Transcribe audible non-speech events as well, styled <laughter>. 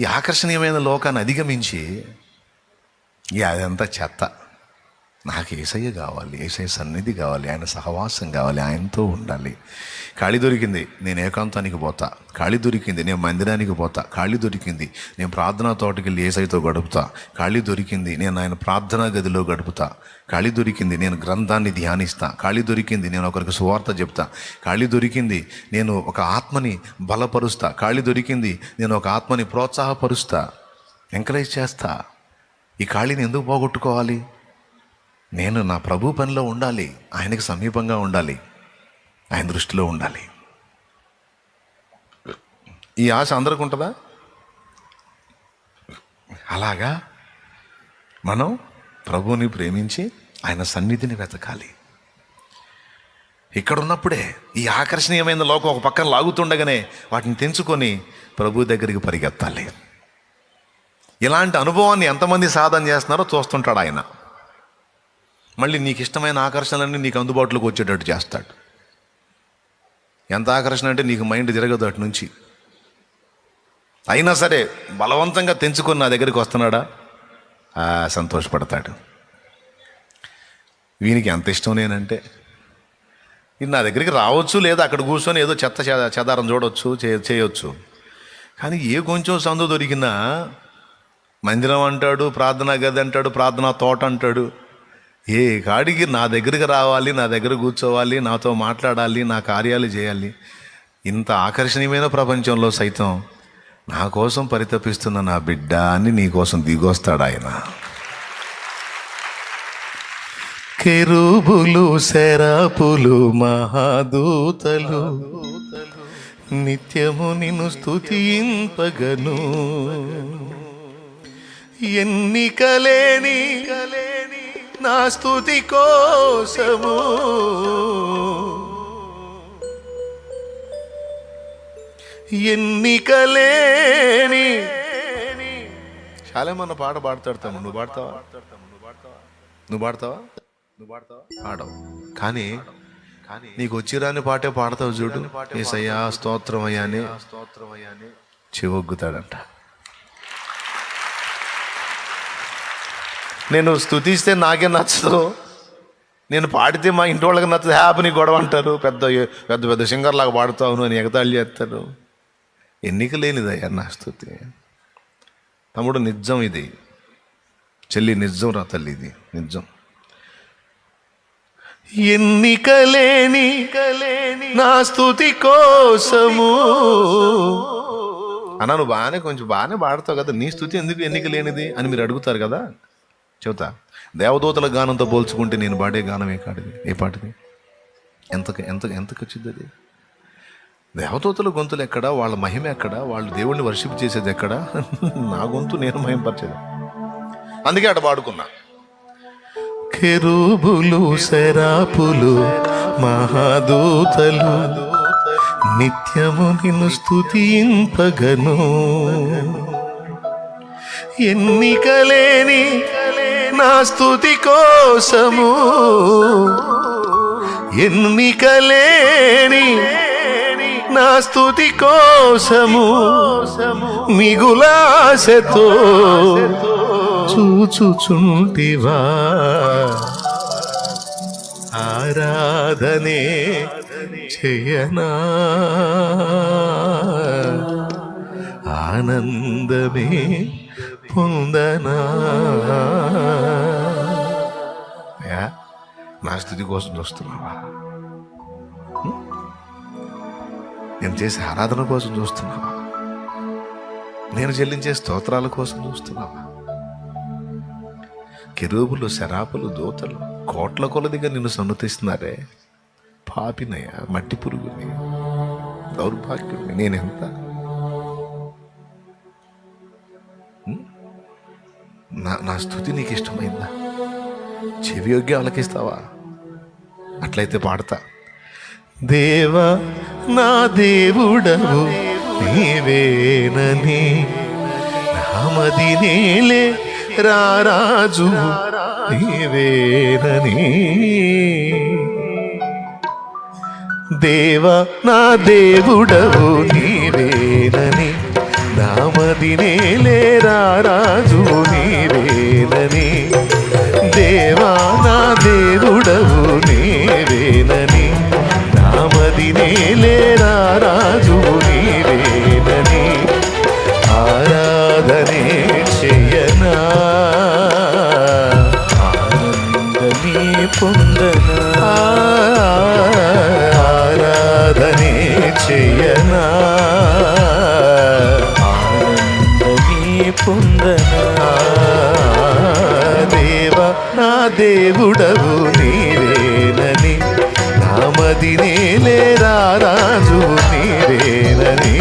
ఈ ఆకర్షణీయమైన లోకాన్ని అధిగమించి ఇక అదంతా చెత్త. నాకు ఏసయ్య కావాలి ఏసయ్య సన్నిధి కావాలి ఆయన సహవాసం కావాలి ఆయనతో ఉండాలి. ఖాళీ దొరికింది నేను ఏకాంతానికి పోతా. ఖాళీ దొరికింది నేను మందిరానికి పోతా. ఖాళీ దొరికింది నేను ప్రార్థనా తోటకి వెళ్ళి ఏసైతో గడుపుతా. ఖాళీ దొరికింది నేను ఆయన ప్రార్థనా గదిలో గడుపుతా. ఖాళీ దొరికింది నేను గ్రంథాన్ని ధ్యానిస్తా. ఖాళీ దొరికింది నేను ఒకరికి సువార్త చెప్తా. ఖాళీ దొరికింది నేను ఒక ఆత్మని బలపరుస్తా. ఖాళీ దొరికింది నేను ఒక ఆత్మని ప్రోత్సాహపరుస్తా. ఎంకరేజ్ చేస్తా. ఈ ఖాళీని ఎందుకు పోగొట్టుకోవాలి? నేను నా ప్రభు పనిలో ఉండాలి. ఆయనకు సమీపంగా ఉండాలి. ఆయన దృష్టిలో ఉండాలి. ఈ ఆశ అందరికి ఉంటుందా? అలాగా? మనం ప్రభువుని ప్రేమించి ఆయన సన్నిధిని వెతకాలి. ఇక్కడ ఉన్నప్పుడే ఈ ఆకర్షణీయమైన లోకం ఒక పక్కన లాగుతుండగానే వాటిని తెంచుకొని ప్రభు దగ్గరికి పరిగెత్తాలి. ఇలాంటి అనుభవాన్ని ఎంతమంది సాధన చేస్తున్నారో చూస్తుంటాడు ఆయన. మళ్ళీ నీకు ఇష్టమైన ఆకర్షణలన్నీ నీకు అందుబాటులోకి వచ్చేటట్టు చేస్తాడు. ఎంత ఆకర్షణ అంటే నీకు మైండ్ తిరగదు అటు నుంచి. అయినా సరే బలవంతంగా తెంచుకొని నా దగ్గరికి వస్తున్నాడా? సంతోషపడతాడు. వీనికి ఎంత ఇష్టం నేనంటే నా దగ్గరికి రావచ్చు లేదా అక్కడ కూర్చొని ఏదో చెత్త చెద- చెదారం చూడవచ్చు చే- చేయొచ్చు. కానీ ఏ కొంచెం సందు దొరికినా మందిరం అంటాడు ప్రార్థనా గది అంటాడు ప్రార్థనా తోట అంటాడు ఏ కాడికి నా దగ్గరికి రావాలి నా దగ్గర కూర్చోవాలి నాతో మాట్లాడాలి నా కార్యాలు చేయాలి. ఇంత ఆకర్షణీయమైన ప్రపంచంలో సైతం నా కోసం పరితపిస్తున్న నా బిడ్డ అని నీ కోసం దిగొస్తాడు ఆయన. కెరూబులు శరాపులు మహాదూతలు నిత్యము నిన్ను స్థుతింపగను ఎన్నికలేని నా స్తుతి కోసము. ఎన్నికలేని చాలా మన పాట పాడతాడు నువ్వు పాడతావా నువ్వు పాడతావా? నువ్వు పాడతావా? పాడవు. కానీ కానీ నీకు వచ్చిరాని పాటే పాడతావు చూడు. ఏసయ్యా స్తోత్రం అయ్యాని స్తోత్రం అయ్యాని చెవొగ్గుతాడంట నేను స్థుతిస్తే నాకే నచ్చదు. నేను పాడితే మా ఇంటి వాళ్ళకి నచ్చదు. హ్యాపీ నీ గొడవ అంటారు. పెద్ద పెద్ద పెద్ద సింగర్ లాగా అని ఎగతాళి చేస్తారు. ఎన్నిక లేనిదయ్యా నా స్థుతి తమ్ముడు నిజం ఇది. చెల్లి నిజం రా తల్లి ఇది. నిజం. ఎన్నికలేని నా స్థుతి కోసము. అన్నా నువ్వు బాగానే కొంచెం బాగానే పాడతావు కదా. నీ స్థుతి ఎందుకు ఎన్నిక లేనిది అని మీరు అడుగుతారు కదా. చెబుతా. దేవదూతల గానంతో పోల్చుకుంటే నేను పాడే గానం ఏ కాడిది? ఏ పాటిది? ఎంత ఎంత ఎంతకు వచ్చింది అది? దేవదూతల గొంతులు ఎక్కడ? వాళ్ళ మహిమ ఎక్కడ? వాళ్ళు దేవుణ్ణి వర్షిప్ చేసేది ఎక్కడ? <laughs> నా గొంతు నేను మహింపరిచేది. అందుకే అట పాడుకున్నా. కెరూబులు శరాపులు మహాదూతలు నిత్యము నిన్ను స్థుతింపగను ఎన్నికలేని నా స్థుతి కోసము. ఎన్నికలేని నా స్థుతి కోసము. మిగులాశతో చూచుచుంటివా. ఆరాధనే చేయనా. ఆనందమే పొందనా? నా స్థుతి కోసం చూస్తున్నావా? నేను చేసే ఆరాధన కోసం చూస్తున్నావా? నేను చెల్లించే స్తోత్రాల కోసం చూస్తున్నావా? కెరూబులు శరాపులు దూతలు కోట్ల కొలదిగా నిన్ను సన్నతిస్తున్నారే. పాపినయ్య మట్టి పురుగుని దౌర్భాగ్యుని నేనెంత నా నా స్థుతి నీకు ఇష్టమైందా చెవి యోగ్యం ఆలకిస్తావా? అట్లయితే పాడతా. దేవా నా దేవుడవు నీవేనని. నామది నేలే రారాజు నీవేనని. దేవా నా దేవుడవు నీవేనని. నామదినే లేరా రాజు నీవేనని దేవా నా దేవుడవు నీవేనని నామదినే లేరా రాజు నీవేనని ఆరాధనే చెయ్యనా ఆనందమే పొందనా. ఆరాధనే చెయ్యనా దేవుడవు నీవేనని. నామది నేలే రాజు నీవేనని.